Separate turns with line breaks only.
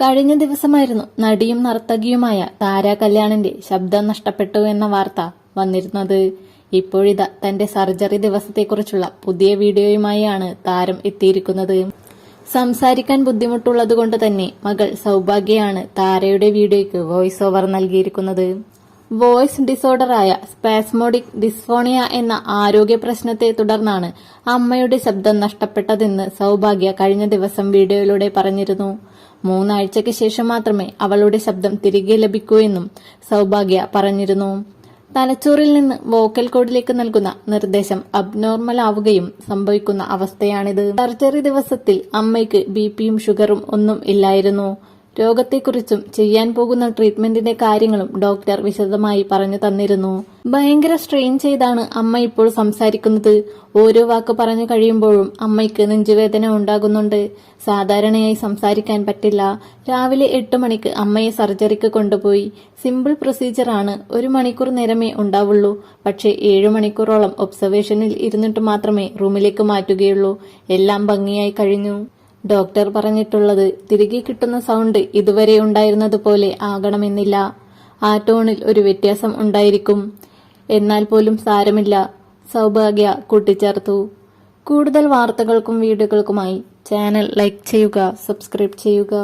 കഴിഞ്ഞ ദിവസമായിരുന്നു നടിയും നർത്തകിയുമായ താര കല്യാണിന്റെ ശബ്ദം നഷ്ടപ്പെട്ടു എന്ന വാർത്ത വന്നിരുന്നത്. ഇപ്പോഴിതാ തന്റെ സർജറി ദിവസത്തെക്കുറിച്ചുള്ള പുതിയ വീഡിയോയുമായാണ് താരം എത്തിയിരിക്കുന്നത്. സംസാരിക്കാൻ ബുദ്ധിമുട്ടുള്ളതുകൊണ്ട് തന്നെ മകൾ സൗഭാഗ്യയാണ് താരയുടെ വീഡിയോയ്ക്ക് വോയിസ് ഓവർ നൽകിയിരിക്കുന്നത്. വോയിസ് ഡിസോർഡറായ സ്പാസ്മോഡിക് ഡിസ്ഫോണിയ എന്ന ആരോഗ്യ പ്രശ്നത്തെ തുടർന്നാണ് അമ്മയുടെ ശബ്ദം നഷ്ടപ്പെട്ടതെന്ന് സൗഭാഗ്യ കഴിഞ്ഞ ദിവസം വീഡിയോയിലൂടെ പറഞ്ഞിരുന്നു. മൂന്നാഴ്ചയ്ക്ക് ശേഷം മാത്രമേ അവളുടെ ശബ്ദം തിരികെ ലഭിക്കൂ എന്നും സൗഭാഗ്യ പറഞ്ഞിരുന്നു. തലച്ചോറിൽ നിന്ന് വോക്കൽ കോഡിലേക്ക് നൽകുന്ന നിർദ്ദേശം അബ്നോർമൽ ആവുകയും സംഭവിക്കുന്ന അവസ്ഥയാണിത്. സർജറി ദിവസത്തിൽ അമ്മയ്ക്ക് ബി പിയും ഷുഗറും ഒന്നും ഇല്ലായിരുന്നു. രോഗത്തെക്കുറിച്ചും ചെയ്യാൻ പോകുന്ന ട്രീറ്റ്മെന്റിന്റെ കാര്യങ്ങളും ഡോക്ടർ വിശദമായി പറഞ്ഞു തന്നിരുന്നു. ഭയങ്കര സ്ട്രെയിൻ ചെയ്താണ് അമ്മ ഇപ്പോൾ സംസാരിക്കുന്നത്. ഓരോ വാക്ക് പറഞ്ഞു കഴിയുമ്പോഴും അമ്മയ്ക്ക് നെഞ്ചുവേദന ഉണ്ടാകുന്നുണ്ട്. സാധാരണയായി സംസാരിക്കാൻ പറ്റില്ല. രാവിലെ എട്ട് മണിക്ക് അമ്മയെ സർജറിക്ക് കൊണ്ടുപോയി. സിമ്പിൾ പ്രൊസീജിയറാണ് ഒരു മണിക്കൂർ നേരമേ ഉണ്ടാവുള്ളൂ. പക്ഷേ ഏഴ് മണിക്കൂറോളം ഒബ്സർവേഷനിൽ ഇരുന്നിട്ട് മാത്രമേ റൂമിലേക്ക് മാറ്റുകയുള്ളൂ. എല്ലാം ഭംഗിയായി കഴിഞ്ഞു. ഡോക്ടർ പറഞ്ഞിട്ടുള്ളത്. തിരികെ കിട്ടുന്ന സൗണ്ട് ഇതുവരെ ഉണ്ടായിരുന്നതുപോലെ ആകണമെന്നില്ല. ആ ടോണിൽ ഒരു വ്യത്യാസം ഉണ്ടായിരിക്കും. എന്നാൽ പോലും സാരമില്ല. സൗഭാഗ്യ കൂട്ടിച്ചേർത്തു. കൂടുതൽ വാർത്തകൾക്കും വീഡിയോകൾക്കുമായി ചാനൽ ലൈക്ക് ചെയ്യുക സബ്സ്ക്രൈബ് ചെയ്യുക.